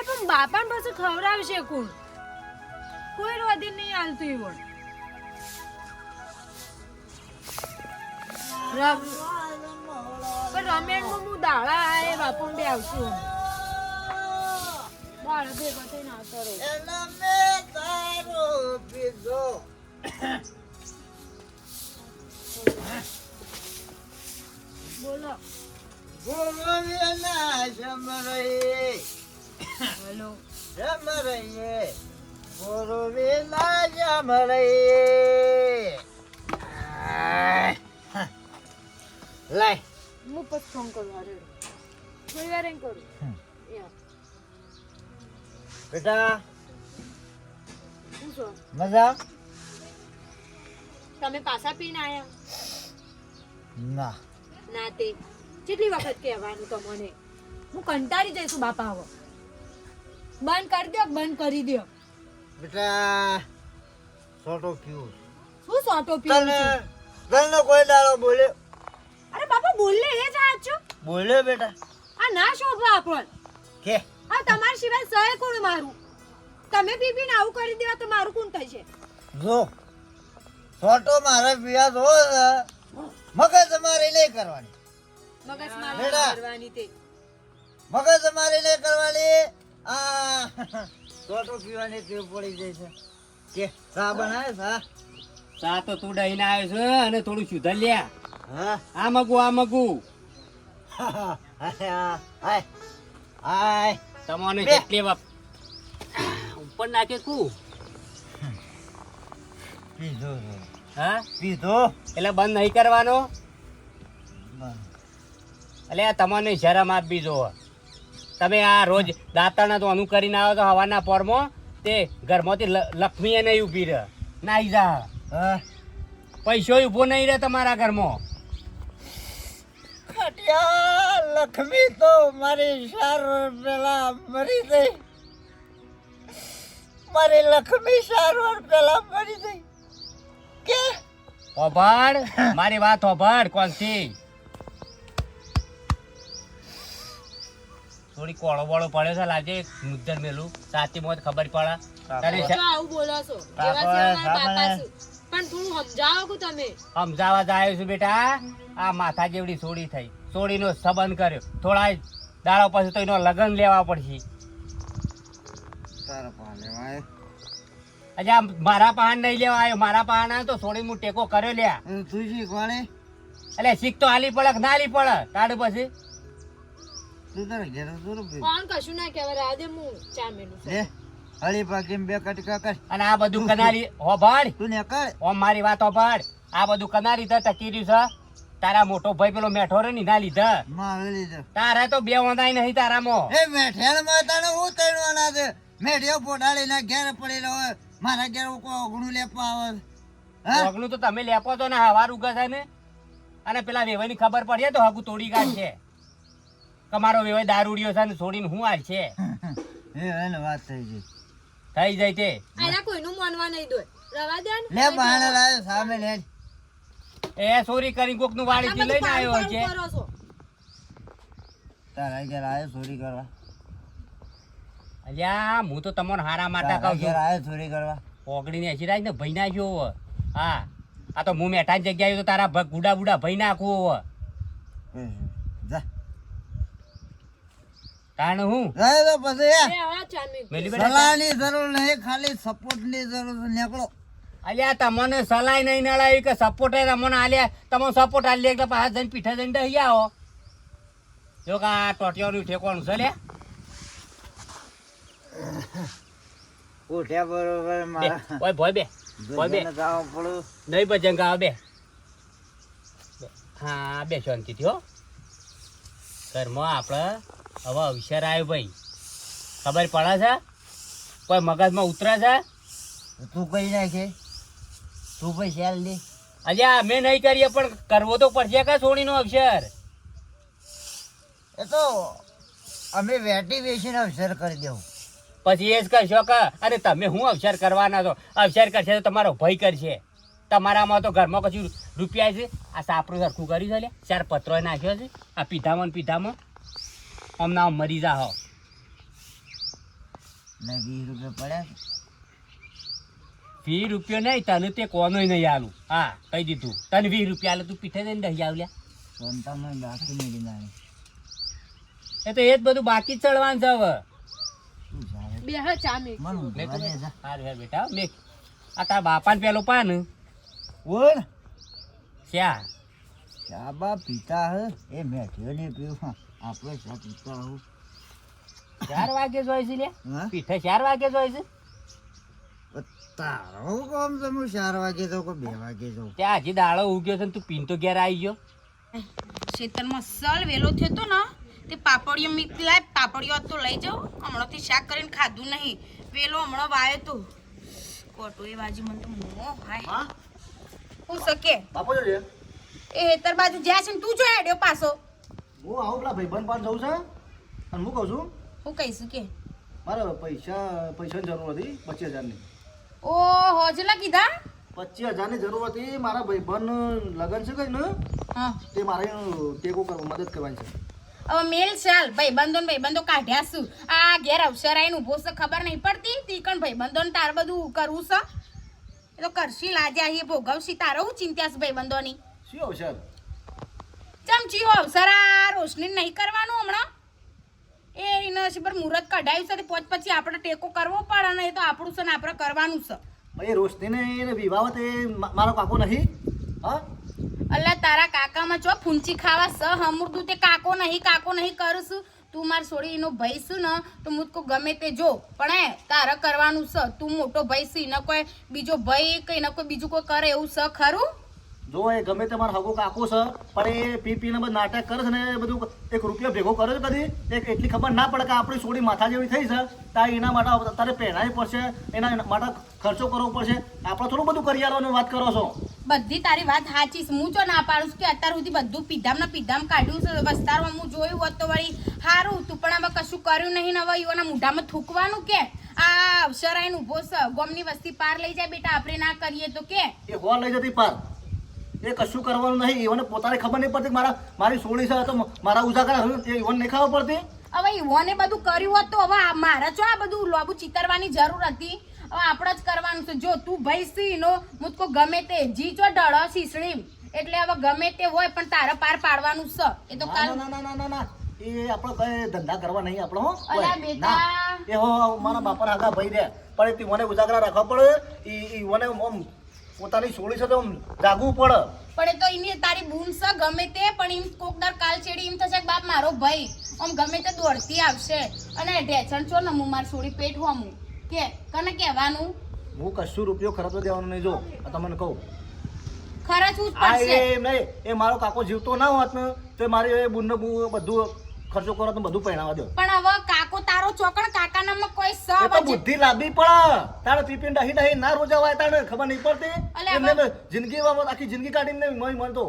અલે પણ બાપાને પાસે ખવડાવશે કોણ? કોઈ રોધી નહીં હાલતું એવું પણ રમેણમાં હું દાળા આએ બાપુ બે આવશું ભેગા થઈને આવતા પીધો. બોલો. ગુરુના રહીએ સમરયે ગુરુના સમરયે લાય. હું પછી ફોન કરું અરે થોડી વાર એમ કરું બેટા. શું છો? મજા? તમે પાછા પીને આયા? ના. ના તે. કેટલી વખત કહેવાનું તમને? હું કંટાળી જઈશું બાપા હવે બંધ કરી દો બંધ કરી દો બેટા સોટો પીવું શું સોટો પીવું તને છું? તને કોઈ દાડો બોલ્યો અરે બાપા બોલે એ જ આ છો. બોલ્યો બેટા. આ ના શોભા આપણ કે? આ તમારા સિવાય સહે કોણ મારું? તમે પી પીને આવું કરી દેવા તો મારું કોણ થશે? જો છોટો મારે પિયા જો મગજ તમારી નહીં કરવાની. મગજ મારે. કરવાની તે. મગજ તમારી નહીં કરવાની. આ છોટો પીવાની ટેવ પડી જાય છે. કે બનાવે ચા તો તું દહીને આવ્યો છે અને થોડું સુધર લ્યા હા? આ મગુ આ મગુ. હાય. હાય. વપ ઉપર નાખે કુ? પીધો હા? પીધો? એટલે બંધ નહીં કરવાનો? એટલે તમને શરમ આપવી જો તમે આ રોજ દાંતણ તો અનુ કરીને આવો તો હવાના પોરમાં તે ઘરમાંથી લક્ષ્મી એને નહીં ઊભી રહે. નાઈ જા. હા. પૈસો ઊભો નહીં રહે તમારા ઘરમાં. લક્ષ્મી તો મારી ચાર પેલા મરી ગઈ. મારી લક્ષ્મી ચાર પેલા મરી ગઈ. કે? ઓભાડ મારી વાત ઓભાડ કોણથી? થોડી કોળો બોળો પડ્યો છે લાગે મુદ્દર મેલું. સાચી મોત ખબર પડે. તારે આવું બોલો છો. એવા જેવા મારા બાપા. બાપા પણ થોડું સમજાવો કે તમે. સમજાવવા જાય છું બેટા આ માથા જેવડી સોડી થઈ. સોડીનો સંબંધ કર્યો. થોડા દાડા પછી તો એનો લગન લેવા પડશે. તારા આજે મારા પાન નહીં લેવા આવ્યો. મારા પાન તો સોડી હું ટેકો કર્યો લ્યા. તુજી કોણે એટલે શીખ તો હાલી પડે ના હાલી પડે? તાડ પછી? તું તારે ઘેર તું કોણ કશું ના કહેવાય રાહ હું ચા મેલું લે હળી પાકીને બે કટકા કર. અને આ બધું કનારી હોભાડ તું ને કર. ઓમ મારી વાત હોભાડ આ બધું કનારી તો ટકી રહ્યું છે. તારા મોટો ભાઈ પેલો મેઠો રે ની ના લીધા. માં લીધો. તારા તો બે વંદાય નહીં એ મેઠેલમાં તને હું તણવાના છે? મેઠિયો પોટાડી ના ઘેર પડેલો હોય. મારા ઘેર કોઈ ઓગણું લેપા આવે? હા? તો તમે લેપો તો ને હવાર ઉગા છે ને. અને પેલા વેવાની ખબર પડીએ તો હગું તોડી કાઢશે કે વ્યવહાર દારૂડિયો છે ને છોડીને હું હાલ છે? એ એને વાત થઈ ગઈ. થઈ જાય તે. આના કોઈનું માનવા નહીં દોય. રવા દે ને. લે બહાને લાવ્યો સામે લે. એ સોરી કરી કોકનું વાડી થી લઈને આવ્યો છે. તારા ઘેર આવ્યો સોરી કરવા? અલ્યા હું તો તમને હારા માટા કહું છું. આવ્યો સોરી કરવા? ઓગળી હસી એસી રાખ ને ભઈ નાખ્યો હવે. હા આ તો હું મેઠા જગ્યાએ તો તારા ભગ ગુડા બુડા ભઈ નાખવું હવે. કારણ હું? જાય તો પછી સલાહની જરૂર નહીં ખાલી સપોર્ટની જરૂર છે. નીકળો. અલ્યા તમને સલાહ નહીં નડાવી કે સપોર્ટ તમને આલ્યા. તમે સપોર્ટ આલી એટલે પાછા જઈને પીઠા જઈને દઈ આવો જો કે આ ટોટિયાનું ઠેકવાનું છે લે. ઉઠ્યા બરોબર બે મારા ઓય ભોય બે ભોય બે. નહીં ભજંગ આવે બે. બે. હા બે શાંતિથી હો. ઘરમાં આપણે હવે અવસર આવ્યો ભાઈ. ખબર પડે છે? કોઈ મગજમાં ઉતરે છે? તું કઈ નાખે તું ભાઈ શેલ દે. અલ્યા અમે નહીં કરીએ પણ કરવો તો પડશે કે સોનીનો અવસર એ તો અમે વેટી વેચીને અવસર કરી દેવું. પછી એ જ કરશો કે અરે તમે હું અવસર કરવાના છો? અવસર કરશે તો તમારો ભય કરશે. તમારામાં તો ઘરમાં કશું રૂપિયા છે? આ સાપરું સરખું કર્યું છે લે ચાર પત્રો નાખ્યો છે? આ પીધામાં પીધામાં આમ નામ આમ મરી જા હો ને વીસ રૂપિયા પડ્યા. વીસ રૂપિયો નહીં તને તે કોનોય નહીં આલું. હા કહી દીધું. તને વીસ રૂપિયા આલે તું પીઠે જઈને દહી આવલ્યા સોનતામાં બાકી મેળી નાખી એ તો એ જ બધું બાકી જ ચડવાનું છે હવે. બે હા ચા મેં મને ઊંઘવા દે જા. હારું હેર બેટા મે આ તારા બાપાને પેલો પાન. ઓર શ્યા ચા બા પીતા હે? એ મેઠ્યો ને પીવું. હા આપણે ચા પીતા હું ચાર વાગે જોઈ છે લે. પીઠે ચાર વાગે જોઈ છે? તારો કોમ તો હું ચાર વાગે જાઉં કે બે વાગે જાઉં? ત્યાં હજી દાડો ઉગ્યો છે ને તું પીન તો ઘેર આવી ગયો. ખેતરમાં સલ વેલો થયો તો ને? તે પાપડીઓ મીઠી લાય પાપડીઓ તો લઈ જાઉં. હમણાંથી શાક કરીને ખાધું નહીં. વેલો હમણાં વાયો તો. કોટો એ બાજુ મને તો મો હાય હું? શકે બાપો જો એ હેતર બાજુ જ્યાં છે ને તું જો હેડ્યો પાછો. હું આવું પેલા ભાઈબંધ પાસે જવું છે અને હું કહું છું હું કહીશું કે. મારે પૈસા પૈસાની જરૂર હતી પચીસ હજારની. ઓ હોજલા કીધા? પચીસ હજારની જરૂર હતી મારા ભાઈબંધ લગ્ન છે કઈ ને હા. તે મારે ટેકો કરવા મદદ કરવાની છે. હવે મેલ ચાલ ભાઈબંધો ભાઈબંધો કાઢ્યા શું? આ ઘેર અવસર આવીને ઊભો છે ખબર નહીં પડતી? તી ભાઈ ભાઈબંધો ને તાર બધું કરવું છે? એ તો કરશી લાજે અહીં ભોગવશી. તારો હું ચિંતા છે ભાઈબંધોની? શું અવસર? ચમચી હો સરા આ રોશની નહીં કરવાનું હમણાં. એ એના પર મુહૂર્ત કઢાયું છે પોચ પછી આપણે ટેકો કરવો પડે અને એ તો આપણું છે ને આપણે કરવાનું છે. ભાઈ રોશનીને એને વિવાહ તે મારો કાકો નહીં? હા? અલ્લા તારા કાકામાં ચો ફૂંચી ખાવા સ હમુરદું તે કાકો નહીં કાકો નહીં કરું તું માર છોડી એનો ભાઈ છું ને તો મુજકો ગમે તે જો. પણ એ તારે કરવાનું છે. તું મોટો ભાઈ છે એના કોઈ બીજો ભાઈ કે એના કોઈ બીજું કોઈ કરે એવું સ ખરું? જો એ ગમે તે મારો હગો કાકો છે પણ એ પી પીને બધું નાટક કરે છે ને એ બધું એક રૂપિયો ભેગો કરે છે કદી એક એટલી ખબર ના પડે કે આપણી છોડી માથા જેવી થઈ છે તાર એના માટે તારે પહેરાવી પડશે એના માટે ખર્ચો કરવો પડશે. આપણે થોડું બધું કરિયારોની વાત કરો છો. બધી તારી વાત સાચી છે. હું જો ના પાડું છું કે અત્યાર સુધી બધું પીધામ ને પીધામ કાઢ્યું છે. વસ્તારમાં હું જોયું હોત તો વળી સારું તું પણ આમાં કશું કર્યું નહીં ને હવે યુવાના મોઢામાં થૂકવાનું કે? આ અવસર આઈને ઊભો છે ગોમની વસ્તી પાર લઈ જાય બેટા આપણે ના કરીએ તો કે? એ હો લઈ જતી પાર. એ કશું કરવાનું નહીં. એવને પોતાને ખબર નહીં પડતી મારા મારી સોળી છે તો મારા ઉજાગરા એ ઈવન નહીં ખબર પડતી. હવે ઈવોને બધું કર્યું હોત તો હવે મારે જો આ બધું લોબુ ચિતરવાની જરૂર હતી. હવે આપણે જ કરવાનું છે. જો તું ભાઈ સી નો મુજકો ગમે તે. જી ચો ડળો શીસડી એટલે હવે ગમે તે હોય પણ તારે પાર પાડવાનું છે. એ તો કાલ ના ના ના ના એ આપણે કઈ ધંધા કરવા નહીં આપણો અલા બેટા. એ હો મારા બાપા આગા ભાઈ રે. પણ તે મને ઉજાગરા રાખવા પડે. ઈ મને પોતાની સોળી છે તો જાગવું પડે. પણ એ તો એની તારી બૂન છે ગમે તે પણ એમ કોકદાર કાલ છેડી એમ થશે કે બાપ મારો ભાઈ. આમ ગમે તે દોડતી આવશે. અને ઢેચણ છો ને હું માર છોડી પેટ હોમું કે કને કહેવાનું? હું કશું રૂપિયો ખર્ચો દેવાનો નહીં જો. તમને કહું. ખર્ચવું જ પડશે. એ નહીં. એ મારો કાકો જીવતો ના હોત ને તો મારી એ બુનને બુ- બધું ખર્ચો કરો તો બધું પહેણાવા દો. પણ હવે ચોકણ કાકા નામમાં કોઈ સબ એ તો બુદ્ધિ લાવવી પડે તારે પીપીન ડહી ડહી ના રોજાવાય તારે ખબર નહીં પડતી. એમને જિંદગી આખી જિંદગી કાઢીને મય મળતો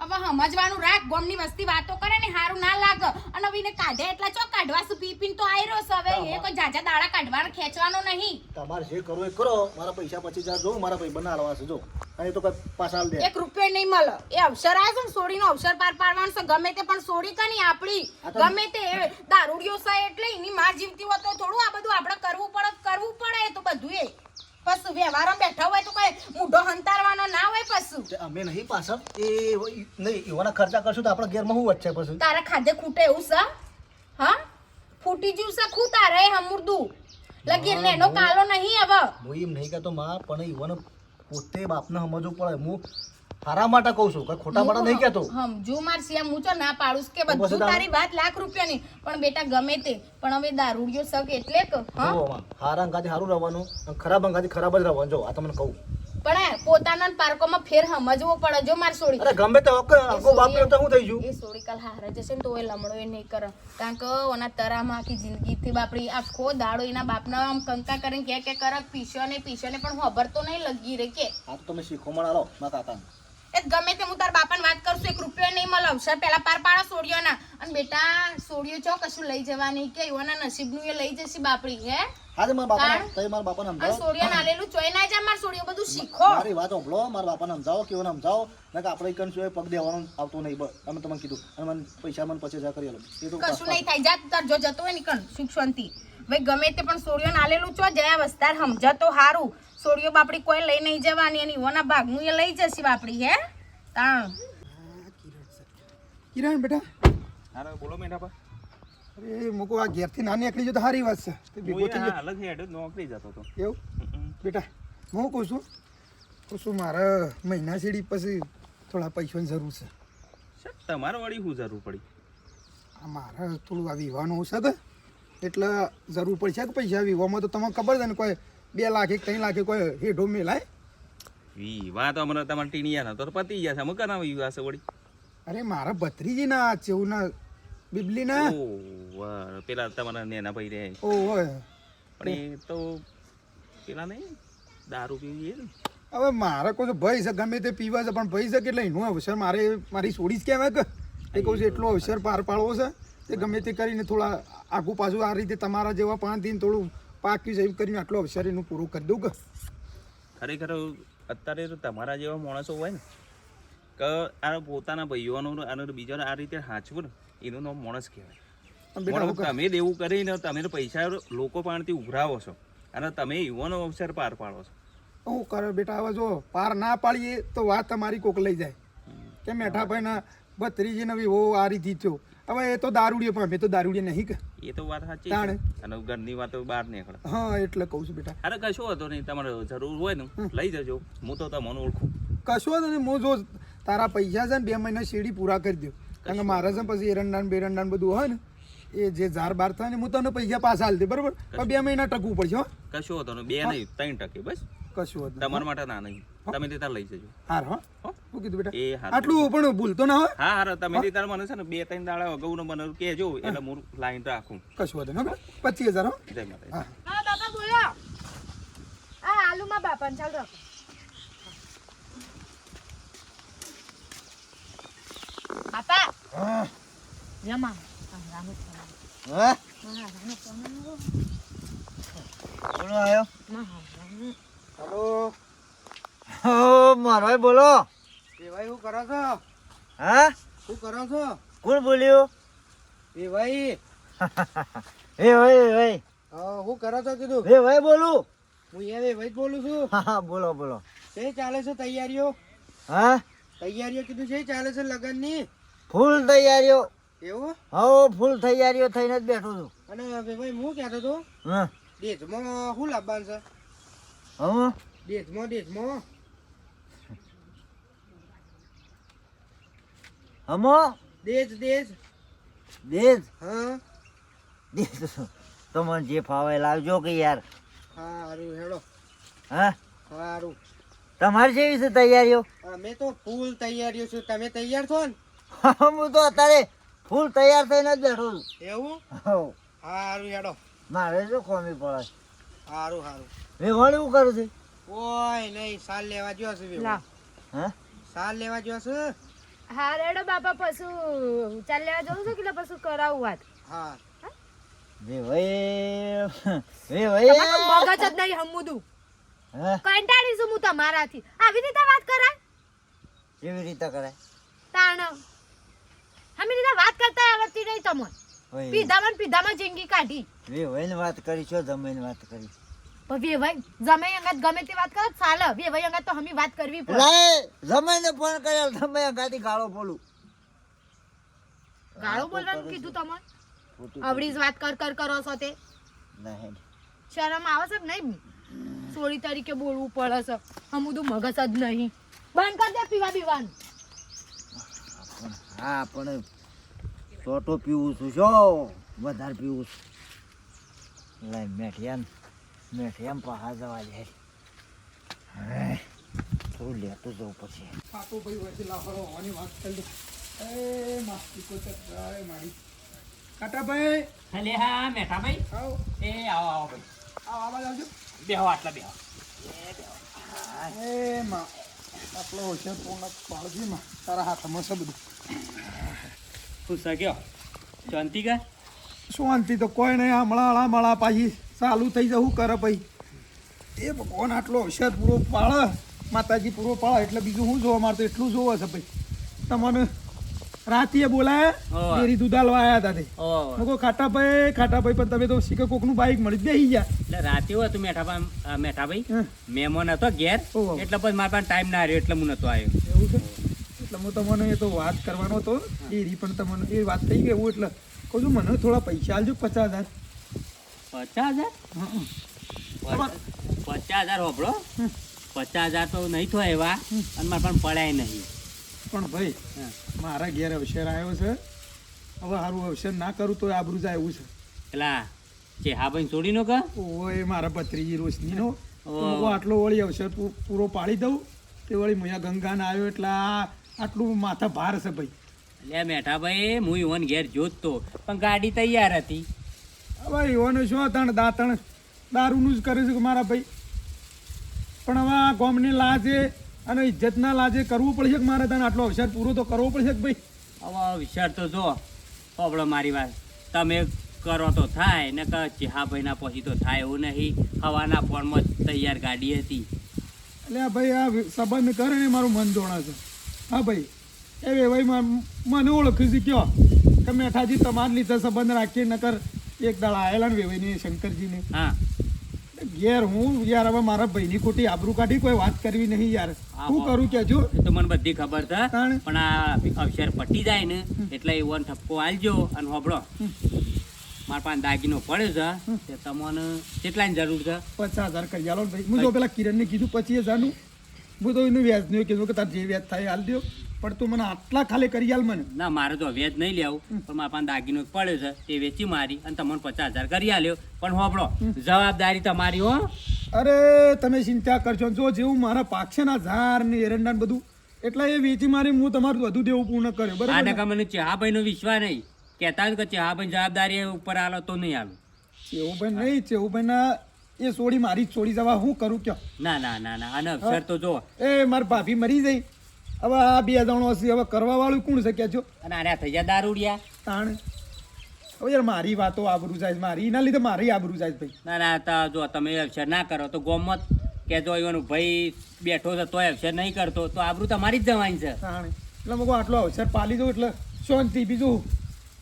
હવે સમજવાનું રાખ ગોમની વસ્તી વાતો કરે ને હારું ના લાગે. અને હવે એને કાઢે એટલા ચો કાઢવા સુ પી પીને તો આયરો છે. હવે એ કોઈ જાજા દાડા કાઢવાનો ખેંચવાનો નહીં. તમારે જે કરવું એ કરો. મારા પૈસા પછી જા જો મારા ભાઈ બનાવવા છે જો. અને તો કઈ પાછા દે. એક રૂપિયો નહીં મળે. એ અવસર આ છે સોડીનો અવસર પાર પાડવાનો છે. ગમે તે પણ સોડી કની આપણી. ગમે તે દારૂડિયો છે એટલે એની માર જીવતી હોય તો થોડું આ બધું આપણે કરવું પડે કરવું પડે તો બધું એ પશુ વ્યવહારમાં બેઠા હોય તો કઈ મૂઢો હંતારવાનો ના હોય પશુ. અમે નહીં પાછળ. એ નહીં એવાના ખર્ચા કરશું તો આપણા ઘેરમાં શું વચ્ચે પછી તારા ખાધે ખૂટે એવું છે? હા? ફૂટી જ્યું છે? ખૂ તારે હમુરદું. લગી એનો કાલો નહીં હવે. હું એમ નહીં કહેતો માં પણ એવાનો પોતે બાપને સમજવું પડે. હું સારા માટે કહું છું કે ખોટા માટે નહીં કહેતો. સમજુ માર સિયા હું તો ના પાડું કે બધું તારી વાત લાખ રૂપિયાની પણ બેટા ગમે તે પણ હવે દારૂડિયો સક એટલે કે હા? હારા અંગાથી સારું રહેવાનું અને ખરાબ અંગાથી ખરાબ જ રહેવાનું. જો આ તમને કહું. પણ હે, પોતાના પાર્કોમાં ફેર સમજવો પડે જો માર સોડી અરે ગમે તો હક બાપ તો હું થઈ ગયું. એ સોડી કાલ હારે જશે ને તો એ લમડો એ નહીં કરે. કારણ કે ઓના તરામાં આખી જિંદગીથી બાપડી આખો દાડો એના બાપના આમ કંકા કરીને કે કે કરે પીશો ને પીશો ને પણ ખબર તો નહીં લગી રે કે. આ તો તમે શીખો આલો મા કાકાને. એ ગમે તે હું તાર બાપાને વાત કરશું એક રૂપિયો નહીં મળે. અવસર પહેલાં પાર પાડો સોડિયોના. અને બેટા સોડિયો છો કશું લઈ જવાની કે એવાના નસીબનું એ લઈ જશે બાપડી હે? હા મારા બાપાને કારણ? મારા બાપાને સમજાવો. સોડિયો ના લેલું ચોય ના જા માર સોડિયો બધું શીખો. મારી વાત સાંભળો મારા બાપાને સમજાવો કેવો સમજાવો. ને આપણે કણ શું પગ દેવાનો આવતો નહીં બસ. અમે તમને કીધું. અને મને પૈસા મને પચીસ હજાર કરી એ તો કશું નહીં થાય. જા તાર જો જતો હોય નીકળ સુખ શાંતિ. ભાઈ ગમે તે પણ સોડિયો નાલેલું છો જયા વસ્તાર સમજતો હારું. સોડિયો બાપડી કોઈ લઈ નહીં જવાની અને ભાગ ભાગનું એ લઈ જશે બાપડી હે? તાણ. કિરણ બેટા. હારો બોલો મેઠા અરે મૂકો આ ઘેરથી નાની નીકળી જો તો સારી વાત છે. તે ભેગો થઈ અલગ હેડ નોકરી જતો તો. એવું? બેટા હું કહું છું કહું છું મારે મહિના સીડી પછી થોડા પૈસાની જરૂર છે. સર તમારે વળી શું જરૂર પડી? આ મારે થોડું આ વિવાહનું છે તો. એટલે જરૂર પડશે કે પૈસા? વિવાહમાં તો તમને ખબર છે ને કોઈ બે લાખ એક ત્રણ લાખ કોઈ હેઠો મેલાય વિવાહ તો અમને તમારે ટીણિયા તો પતી ગયા છે અમે આવી ગયા છે વળી. અરે મારા ભત્રીજી ના ચેવું ના બિબલી ના પેલા તમારા નેના ભાઈ રે. ઓ હોય. પણ એ તો પેલા નહીં દારૂ પીવી ને. હવે મારે કોઈ ભાઈ છે ગમે તે પીવા છે પણ ભાઈ છે એટલે એનું અવસર મારે મારી છોડી જ કહેવાય કે? એ કહું છું એટલો અવસર પાર પાડવો છે તે ગમે તે કરીને થોડા આગુ પાછું આ રીતે તમારા જેવા પાંચ દિન થોડું પાક્યું છે એમ કરીને આટલો અવસર એનું પૂરું કરી દઉં કે ખરેખર અત્યારે તો તમારા જેવા માણસો હોય ને કે આ પોતાના ભાઈઓનો અને બીજાને આ રીતે હાંચવું ને એનું નામ માણસ કહેવાય. તમે દેવું કરીને તમે પૈસા લોકો પાણથી ઉઘરાવો છો અને તમે યુવાનો અવસર પાર પાડો છો. હું કરે બેટા હવે જો પાર ના પાડીએ તો વાત તમારી કોક લઈ જાય. કે મેઠાભાઈના બત્રીજી ભત્રીજી હો આ રીતે થયો. હવે એ તો દારૂડિયો પણ અમે તો દારૂડિયો નહીં કે એ તો વાત સાચી તાણે. અને ઘરની વાતો બહાર નીકળે. હા એટલે કહું છું બેટા. અરે કશો હતો નહીં તમારે જરૂર હોય ને લઈ જજો. હું તો તમને ઓળખું. કશો હતો નહીં હું જો તારા પૈસા છે ને બે મહિના શેરડી પૂરા કરી દો કારણ કે મારા છે ને પછી એરંડાન બેરંડાન બધું હોય ને એ જે ઝાર બાર થાય ને હું તને પૈસા પાછા હાલ દે બરોબર? બે મહિના ટકવું પડશે હો. કશો હતો બે નહીં ત્રણ ટકે બસ. કશું હતું તમારા માટે ના નહીં. તમે તે તાર લઈ જજો. હાર હો. હો? કીધું બેટા? એ હાર આટલું પણ ભૂલતો ના હોય હા હાર. તમે તે તાર મને છે ને બે ત્રણ દાડા અગાઉ મને કહેજો એટલે હું લાઈન રાખું. કશું હતું ના પચીસ હજાર હો. જય માતા હા. હા બાપા બોલો. આ આલુમાં બાપાને ચાલ રાખો. બાપા. હા. જમા. રામુ હા? રામુ. કોણ આવ્યો? હા, હા, રામુ. હલો. હો મારો બોલો. ભાઈ શું કરો છો? હા? શું કરો છો? કોણ બોલ્યું? એ ભાઈ. એ ભાઈ એ ભાઈ. હા શું કરો છો કીધું? એ ભાઈ બોલું. હું એ ભાઈ બોલું છું. હા હા બોલો બોલો. કઈ ચાલે છે તૈયારીઓ? હા? તૈયારીઓ કીધું છે ચાલે છે લગનની? ફૂલ તૈયારીઓ. એવું? હો ફૂલ તૈયારીઓ થઈને જ બેઠો છું. અને ભાઈ હું કહેતો હતો? હા. દેજમાં શું લાવવાનું છે? હા? ડેટમાં ડેટમાં હમો દેજ દેજ. દેજ? હા. દેજ? તમને જે ફાવે લાવજો કે યાર. સારું હેડો. હા? સારું તમારી જેવી છે તૈયારીઓ? અમે તો ફૂલ તૈયારીઓ છું. તમે તૈયાર છો ને? હું તો અત્યારે ફૂલ તૈયાર થઈને જ બેઠો છું. એવું? હો. સારું હેડો. મારે શું કોમી પડે? સારું સારું વેવાણ એવું કરું છું? ઓય નહીં સાલ લેવા જ્યો છે. હા? સાલ લેવા જ્યો છે હા રેડો બાપા પશુ ચાલ લેવા જવું છે કે પશુ કરાવું વાત? હા. વેવાઈ તમારે તો વેવાઈ મગજ જ નહીં હમુદું. કંટાળી છું હું તમારાથી. આવી રીતે વાત કરાય? કેવી રીતે કરાય? તાણ. હમી રીતે વાત કરતા આવડતી નહીં તમને. પીધામાં પીધામાં જિંદગી કાઢી. વાત કરી છો જમીન વાત કરી. વેવાઈ જમે અંગત ગમે તે વાત કરો ચાલે. વેવાઈ અંગત તો હમી વાત કરવી પડે. લાય જમાઈને ફોન કર્યો તમે ગાડી ગાળો બોલું. ગાળો બોલવાનું કીધું તમને? ખોટું જ વાત કર કર કરો છો તે. નહીં. શરમ આવે છે નહીં? સોળી તરીકે બોલવું પડે છે. હમુદું મગજ જ નહીં. બંધ કર દે પીવા પીવાનું હા પણ ચોટો પીવું છું. વધારે પીવું છું. લાય મેઠિયાન મેઠિયાન પહાડ જવા દે હવે થોડું લેતું જવું પછી પાકો ભાઈ વચ્ચે લાફડો હોવાની વાત કરી દો એ માસ્તી કો ચક્રાય મારી. કાટાભાઈ! અલે હા મેઠા ભાઈ આવો. એ આવો આવો ભાઈ. આવો આવાજ આવજો. બેહો આટલા બેહો. એ માં આટલો હોશિયાર પૂર્ણ પાડજી માં. તારા હાથમાં છે બધું. ખુશ ગયો? શાંતિ કા શાંતિ? તો કોઈ નહીં હમણાં હળા મળા પાછી ચાલુ થઈ જવું કરે ભાઈ? એ ભગવાન આટલો હોશિયાર પૂરો પાડે. માતાજી પૂરો પાડે એટલે બીજું શું જોવા મારે તો એટલું જોવા છે ભાઈ. તમને રાતે બોલાયા. ડેરી દૂધ આલવા હતા તે. કહું ખાટાભાઈ ખાટાભાઈ પણ તમે તો શીખર કોકનું બાઈક મળી બેસી ગયા. એટલે રાતે હોય તું મેઠાભાઈ મેઠાભાઈ હમ. મહેમાન હતો ઘેર. એટલે પછી મારા પાસે ટાઈમ ના રહ્યો એટલે હું નતો આવ્યો. એવું છે? એટલે હું તમને એ તો વાત કરવાનો હતો ડેરી પણ તમને એ વાત થઈ ગઈ એવું એટલે કહું છું મને થોડા પૈસા આલજો પચાસ હજાર. પચાસ હજાર? હં, પચાસ હજાર હોપડો પચાસ હજાર તો નહીં થાય એવા. અને મારે પણ પડાય નહીં. પણ ભાઈ. મારા ઘેર અવસર આવ્યો છે. હવે સારું અવસર ના કરું તો આબરું જાય એવું છે. પેલા જે હા ભાઈ છોડી નો કા? ઓય મારા ભત્રીજી. હું કહું આટલો વળી અવસર પૂરો પાડી દઉં તે વળી મુયા ગંગાને આવ્યો એટલે આટલું માથા ભાર છે ભાઈ. લે મેઠાભાઈ હું ઈવન ઘેર જોતતો પણ ગાડી તૈયાર હતી. હવે એવાનો શું તણ દાંતણ દારૂનું જ કરે છે કે મારા ભાઈ? પણ હવે આ ગોમની લાજે અને ઇજ્જતના લાજે કરવું પડશે કે મારે તને આટલો અવસર પૂરો તો કરવો પડશે કે ભાઈ? હવે વિચાર તો જો હોપડો મારી વાત. તમે કરો તો થાય ને કે હા ભાઈ ના પછી તો થાય એવું નહીં. હવાના ફોનમાં જ તૈયાર ગાડી હતી. એટલે આ ભાઈ આ સંબંધ કરે ને મારું મન છે. હા ભાઈ એ ભાઈ મને ઓળખી શીખ્યો કયો? કે મેઠાજી તમારી લીધે સંબંધ રાખીએ નકર એક દાડા આવેલા ને શંકરજી શંકરજીને. હા. ઘેર હું યાર હવે મારા ભાઈની ખોટી આબરૂ કાઢી કોઈ વાત કરવી નહીં યાર. શું કરું કેજો એ તો મને બધી ખબર છે પણ આ અક્ષર પટી જાય ને એટલે એવો ઠપકો આલજો અને હોબળો મારા પાસે દાગીનો પડ્યો છે તે તમને કેટલાની જરૂર છે? પચાસ હજાર કરી આલો ભાઈ. હું જો પેલા કિરણને કીધું પચીસ હજારનું. હું તો એનું વ્યાજ નહીં કીધું કે તાર જે વ્યાજ થાય હાલ દો પણ તું મને આટલા ખાલી કરી આલ મને. ના મારે તો વેજ નહીં લેવું. પણ મારા પાસે દાગીનો પડ્યો છે તે વેચી મારી અને તમને પચાસ હજાર કરી આલ્યો. પણ હોબળો જવાબદારી તમારી હો. અરે તમે ચિંતા કરશો જો જેવું મારા પાક છે ને ઝાર ને એરંડા બધું એટલે એ વેચી મારી હું તમારું બધું દેવું પૂર્ણ કર્યું. બરાબર આ ટકા મને ચહાભાઈ નો વિશ્વાસ નહીં. કહેતા કે ચહાભાઈ જવાબદારી ઉપર આલો તો નહીં આલું. ચેવુભાઈ નહીં ચેવુભાઈ ના એ સોડી મારી જ છોડી જવા હું કરું કયો? ના ના ના ના. અને અક્ષર તો જો એ મારી ભાભી મરી ગઈ હવે આ બે જણો હશે હવે કરવા વાળું કોણ છે છો અને આને થઈ ગયા દારૂડિયા. તાણ. હવે યાર મારી વાતો આબરૂ જાય મારી એના લીધે મારી આબરૂ જાય ભાઈ. ના ના તા જો તમે અક્ષર ના કરો તો ગોમત કે જો એવાનો ભાઈ બેઠો છે તોય અક્ષર નહીં કરતો તો આબરૂ તમારી જ જવાની છે. તાણ. એટલે મગો આટલો અવસર પાલી દઉં એટલે શાંતિ બીજું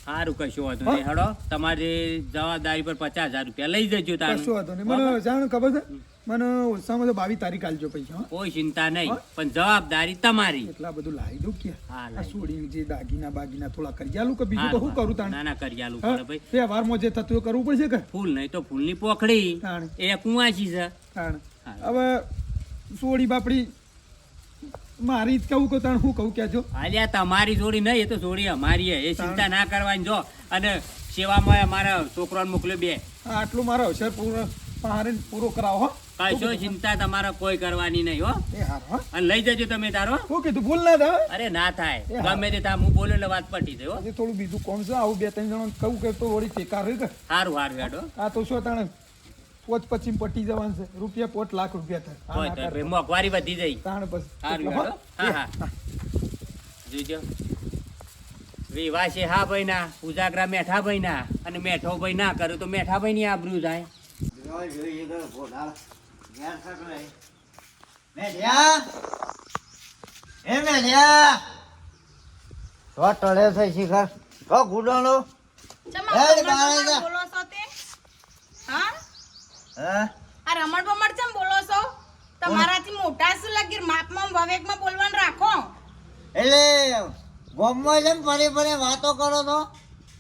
સારું કશું વાંધો નહીં. હડો તમારી જવાબદારી પર પચાસ હજાર રૂપિયા લઈ જજો તાણ. કશું વાંધો નહીં. મને જાણ ખબર છે? મને ઓછામાં તો બાવીસ તારીખ આલજો પૈસા હો. કોઈ ચિંતા નહીં પણ જવાબદારી તમારી. એટલા બધું લાવી દઉં કે. હા, આ સોડી જે દાગીના બાગીના થોડા કરી આલું કે બીજું તો શું કરું તાણે? ના ના કરી આલું હા? પડે ભાઈ. તહેવારમાં જે થતું એ કરવું પડશે કે? ફૂલ નહીં તો ફૂલની પોખડી. તાણ. એ કુંવાસી છે. તાણે. હા. હવે સોડી બાપડી મારી જ કહું કે તાણે હું કહું કેજો આલ્યા તમારી જોડી નહીં એ તો જોડી અમારી હે. એ ચિંતા ના કરવાની જો. અને સેવામાં અમારા છોકરાને મોકલ્યો બે. આ આટલું મારો અવસર પૂરો પહારે પૂરો કરાવો હો. કશો ચિંતા તમારે કોઈ કરવાની નહીં હો એ હાર હો અને લઈ જજો તમે તારો શું કીધું ભૂલ ના થાય અરે ના થાય ગમે તે તા હું બોલ્યો એટલે વાત પટી જાય હો થોડું બીજું કોણ છે આવું બે ત્રણ જણા કહું કે તો વળી ટેકા કે સારું સારું હેડો આ તો શું તાણે પોચ પછી પટી જવાનું છે રૂપિયા પોચ લાખ રૂપિયા થાય મોંઘવારી વધી જઈ તાણ બસ સારું હેડો હા હા જોજો વિવાહ છે હા ભાઈ ના ઉજાગરા મેઠા ભાઈ ના અને મેઠો ભાઈ ના કરે તો મેઠા ભાઈ ની આબરૂ જાય ટળે થઈ શિખર. તો ગુડોનો બોલો છો તે? હા? આ રમણ બમણ ચમ બોલો છો? તમારાથી મોટા શું લાગી માપમાં વવેકમાં બોલવાનું રાખો. એટલે ગોમમાં ને ફરી ફરી વાતો કરો તો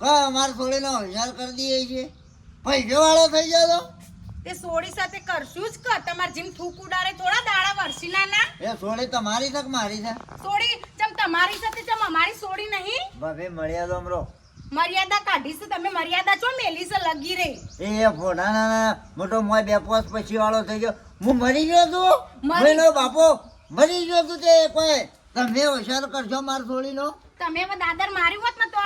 કે અમારે થોડીનો હોશિયાર કરી દઈએ છીએ. પૈસે વાળો થઈ તો? તે સોડી સાથે કરશું જ કર. તમાર જેમ થૂક ઉડારે થોડા દાડા વરસી ના ના. એ સોળી તમારી તક મારી છે? સોડી ચમ તમારી સાથે ચમ અમારી સોડી નહીં? ભાભી મળ્યા તો અમરો. મર્યાદા કાઢી છે તમે મર્યાદા છો મેલી છે લગી રે. એ ફોડા ના મોટો મોય બે પોસ પછી વાળો થઈ ગયો. હું મરી ગયો તું મરી- બાપો મરી ગયો તું તે કોઈ તમે હોશિયાર કરશો માર છોડીનો? તમે દાદર માર્યું હોત ને તો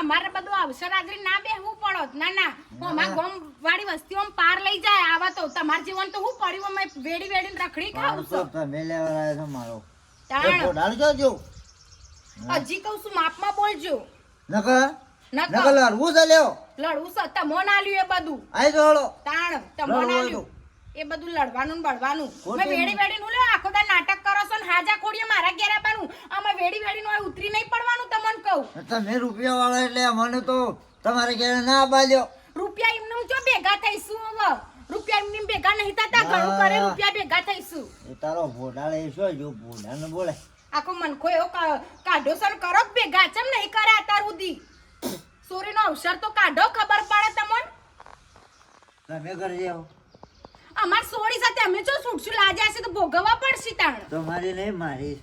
અમારે બધું અવસર આગળ ના બેહવું પડોત. ના ના. અમાર ગામ વાળી વસ્તીઓ પાર લઈ જાય આવા તો. તમાર જીવન તો હું પડ્યું અમે વેડી વેડીને રખડી ખાવ છું. તમે લેવા આવ્યા છો મારો. તાણ. ફોટાડ જોજો હજી કહું છું માપમાં બોલજો. નકર? નકર. લડવું છે લ્યો. લડવું છે. તમો ના લ્યો એ બધું. આઈ જોડો તાણ. તમો ના. લ્યું એ બધું લડવાનું ને બળવાનું. મેં વેડી વેડી નું આખો દા નાટક કરો છો ને હાજા ખોડીએ મારા ઘેર આવવાનું. અમે વેડી વેડી નું ઉતરી નહીં પડવાનું તમને કહું. તમે રૂપિયા વાળા એટલે મને તો તમારે ઘરે ના બાલ્યો રૂપિયા એમને જો ભેગા થઈશું હવે? રૂપિયા એમને ભેગા નહીં થતા ઘણું કરે રૂપિયા ભેગા થઈશું. એ તારો ભોડાળે છો જો ભોડાને બોલે. આખો મનખો એવો કાઢો સર કરો ભેગા? ચમ નહીં કરે અત્યાર સુધી? સોરીનો અવસર તો કાઢો ખબર પડે તમને? તમે કરજે આવો અમાર સોડી સાથે અમે જો છૂટશું લાજે છે તો ભોગવવા પડશે તાણ. તમારી નહીં મારી.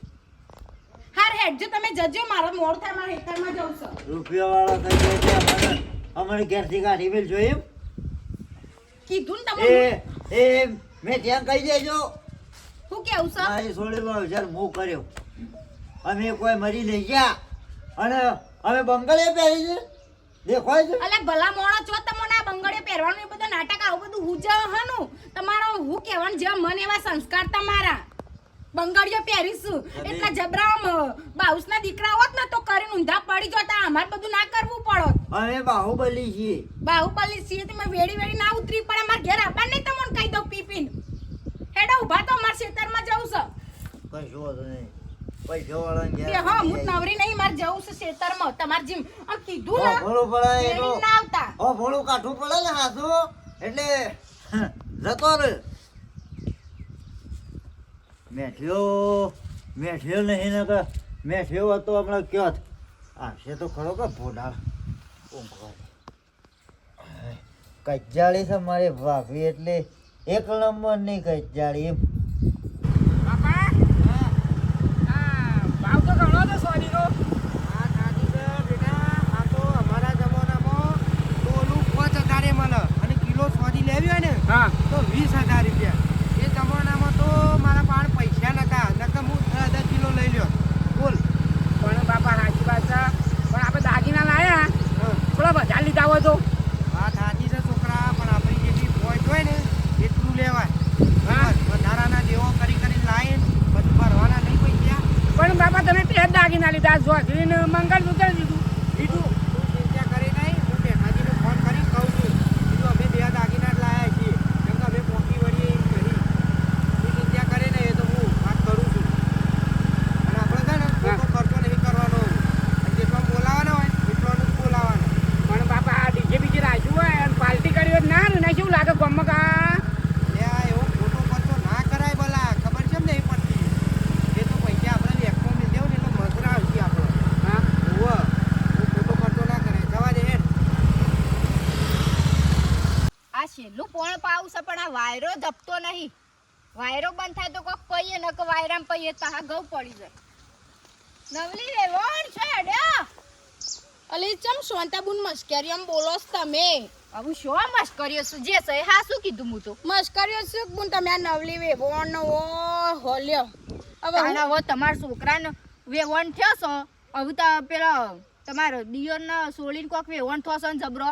હાર હેડ જો તમે જજો મારો મોડ થાય મારા હેતરમાં જવું છો. રૂપિયા વાળો થઈ ગયો છે અમારે. ઘેરથી ગાડી બિલ જોઈએ કીધું ને એ તમે એ મેં ત્યાં કહી દેજો. હું કેવું છે? મારી સોળીનો વિચાર હું કર્યો. અમે કોઈ મરી નહીં ગયા. અને અમે બંગલે પહેરી છે. દેખાય છે અલે ભલા મોણો છો તમને આ બંગળે પહેરવાનું એ બધું નાટક આવું બધું હું જ હનું તમારો હું કહેવાનું જેવા મન એવા સંસ્કાર તમારા. બંગડીઓ પહેરીશું. એટલા જબરા બાઉસના દીકરા હોત ને તો કરીને ઊંધા પડી જતા અમારે બધું ના કરવું પડત અરે બાહુબલી છીએ. બાહુબલી છીએ તમે વેડી વેડી ના ઉતરી પડે મારા ઘેર આપા નહીં તમને કહી દઉં પીપીન. હેડો ઊભા તો અમાર ખેતરમાં જવું છે. કશું વાંધો નહીં. પૈસા વાળા તે હા હું નવરી નહીં મારે જવું છે ખેતરમાં. તમારે જેમ આમ કીધું ને ભોળું પડે આવતા. હો ભોળું કાઠું પડે ને હાથું એટલે જતો રે મેઠિયો મેઠિયો નહીં ને કે મેઠિયો હતો હમણાં કયો આવશે તો ખરો કે ભોડાળ. કજાળી છે મારી ભાભી એટલે એક નંબરની કચ્જાળી એમ હા તો વીસ હજાર રૂપિયા એ જમાનામાં તો મારા પાસે પૈસા નતા નકર હું દસ કિલો લઈ લ્યો બોલ પણ બાપા સાચી વાત છે પણ આપણે દાગીના લાયા થોડા બધા લીધા હોય તો વાત સાચી છે છોકરા પણ આપણી જેટલી પોઈન્ટ હોય ને એટલું લેવાય હા વધારાના જેવો કરી કરી લાવીને બધું ભરવાના નહીં પૈસા પણ બાપા તમે તે જ દાગીના લીધા જોગરીને મંગળસૂત્ર લીધું લીધું તું ચિંતા કરી નહીં હું ટેકાજીને ફોન કરી કહું છું કીધું અમે બે દાગીના જ લાયા છીએ કેમ કે અમે પોકી વળીએ એમ કરી તું ચિંતા કરે ને એ તો હું વાત કરું છું અને આપણે છે ને ખોટો ખર્ચો નહીં કરવાનો અને જેટલો બોલાવાનો હોય એટલો જ બોલાવાનો પણ બાપા આ ડીજે બીજે રાખ્યું હોય અને પાર્ટી કરી હોય ના ને કેવું લાગે ગમક આ લે એવો ખોટો ખર્ચો ના કરાય ભલા ખબર છે ને એ પડતી એ તો પૈસા આપણે લેખમાં મિલ દેવું ને એટલે મજરા આવશે આપણો હા ઓવો ખોટો ખર્ચો ના કરે જવા દે હેડ આ છેલ્લું પોણ પાવું છે પણ આ વાયરો ધપતો નહીં. વાયરો બંધ થાય તો કોક પઈએ ન કે વાયરામ પઈએ તો હા ઘઉં પડી જાય. નવલી વેવણ છે અડ્યા અલી ચમ સોંતાબુન મસ્કરી આમ બોલો છો તમે? હવે શું મસ્કરીઓ શું જે છે હા શું કીધું હું તો? મસ્કરીઓ શું બુન તમે આ નવલી વેવણ નો હોલ્યો હવે હવે તમારા છોકરાનો વેવણ થયો છો? હવે તો પેલા તમારો દિયોરને સોળીન કોક વેવણ થયો ને જબરો?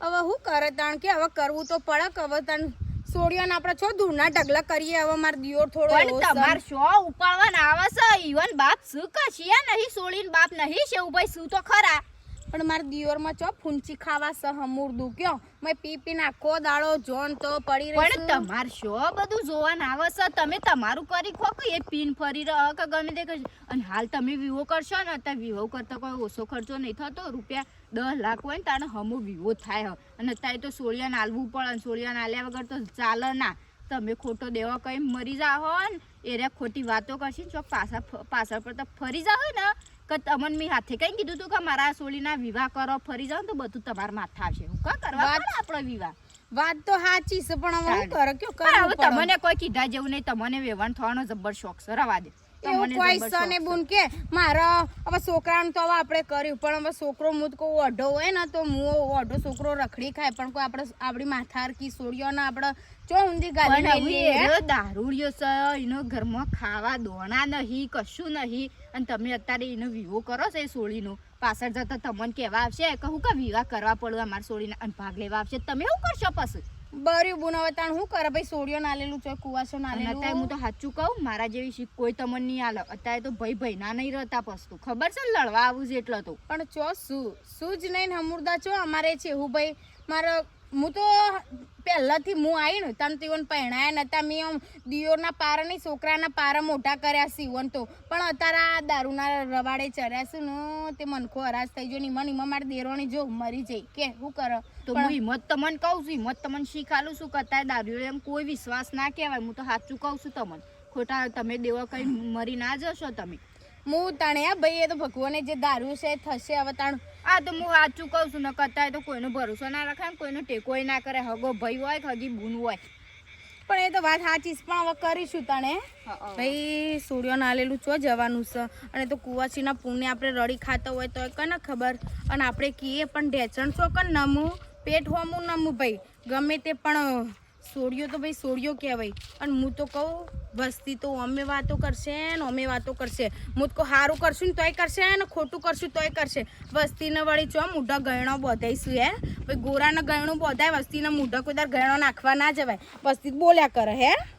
હવે હું કરે તાણ કે હવે કરવું તો પડે કે હવે તાણ સોડિયાને આપણે છો દૂરના ઢગલા કરીએ હવે માર દિયોર થોડો પણ તમાર શો ઉપાડવાના આવે છે? ઈવન બાપ શું કશિયા નહીં સોળીન બાપ નહીં છે ભાઈ શું તો ખરા? પણ મારા દિયોરમાં ચો ફૂંચી ખાવા સ હમુરદું કયો? મેં પી પીને આખો દાડો જોન તો પડી રહી પણ તમાર શો બધું જોવાના આવે છે તમે તમારું કરી ખો કે એ પીન ફરી રહ કે ગમે તે કરશો અને હાલ તમે વિવો કરશો ને અત્યારે વિવો કરતા કોઈ ઓછો ખર્ચો નહીં થતો. રૂપિયા દસ લાખ હોય ને તારે હમો વિવો થાય. અને અત્યારે તો સોળિયાને હાલવું પડે અને સોળિયાને હાલ્યા વગર તો ચાલે ના. તમે ખોટો દેવા કઈ મરી જાઓ ને એ ખોટી વાતો કરશી ને ચોક પાછા પાછળ પડતા ફરી જાઓ ને. કે તમને મેં હાથે કઈ કીધું તું કે મારા સોળીના વિવાહ કરો ફરી જાઓ તો બધું તમારા માથા આવશે. હું કા કરવા આપણો વિવાહ? વાત તો સાચી છે પણ હવે હું કરો કયો પડે? તમને કોઈ કીધા જેવું નહીં તમને વેવણ થવાનો જબ્બર શોખ છે રવા દે. એવું કોઈ સને બુન કે મારા હવે છોકરાનું તો હવે આપણે કર્યું પણ હવે છોકરો મુદ કો ઓઢો હોય ને તો મુ ઓઢો છોકરો રખડી ખાય પણ કોઈ આપણે આપણી માથારકી સોડિયો ને આપણે ચો ઊંધી. ગાલી એનો દારૂડિયો છે એનો ઘરમાં ખાવા દોણા નહીં કશું નહીં. અને તમે અત્યારે એનો વિવો કરો છો એ સોળીનો. પાછળ જતા તમને કહેવા આવશે કહું કે વિવાહ કરવા પડે અમારા સોળીને અને ભાગ લેવા આવશે. તમે એવું કરશો પછી? બર્યું બુન હવે તાણ શું કરે? ભાઈ સોડિયો ના લેલું ચોય કુવાસો ના લેલું અત્યારે હું તો સાચું કહું મારા જેવી શીખ કોઈ તમને નહીં આલે અત્યારે તો ભાઈ ભાઈ ના નહીં રહેતા પસ્તુ. ખબર છે ને લડવા આવું છે એટલે તો. પણ ચો શું શું જ નહીં હમુરદા ચો અમારે છે. હું ભાઈ મારો હું તો પહેલાંથી હું આવી ને તને તીવન પહેણાયા નતા મેં આમ દિયોરના પારા નહીં છોકરાના પારા મોટા કર્યા સીવન તો. પણ અત્યારે આ દારૂના રવાડે ચર્યા છું ને તે મનખો હરાશ થઈ ગયો ને એમાં ને એમાં મારી દેરોણી જો મરી જઈ કે શું કર? તો હું હિંમત તમને કહું છું હિંમત તમને શીખાલું છું કે અત્યારે દારૂ એમ કોઈ વિશ્વાસ ના કહેવાય. હું તો સાચું કહું છું તમને. ખોટા તમે દેવા કઈ મરી ના જશો તમે. હું તણ્યા આ ભાઈ એ તો ભગવાને જે દારૂ છે થશે હવે તાણ આ તો હું સાચું કહું છું ને કતાય તો કોઈનો ભરોસો ના રખાય ને કોઈનો ટેકોય ના કરે. હગો ભાઈ હોય કે હગી બૂન હોય. પણ એ તો વાત સાચી છે પણ હવે કરીશું તને. ભાઈ સૂર્ય નાલેલું છો જવાનું છે? અને તો કુવાસીના પૂને આપણે રડી ખાતા હોય તો કને ખબર? અને આપણે કહીએ પણ ઢેચણ છો કે નમું? પેટ હોમું નમું ભાઈ? ગમે તે પણ સોડિયો તો ભાઈ સોડિયો કહેવાય. અને હું તો કહું, વસ્તી તો અમે વાતો કરશે ને અમે વાતો કરશે. હું તો સારું કરશું ને તોય કરશે ને ખોટું કરશું તોય કરશે. વસ્તીને વળી ચો મૂઢા ગયણો બોધાઈશું હે? ભાઈ ગોરાના ગયણું બોધાય, વસ્તીના મૂઢા કોઈ દર ગયણો નાખવા ના જવાય. વસ્તી બોલ્યા કરે હે?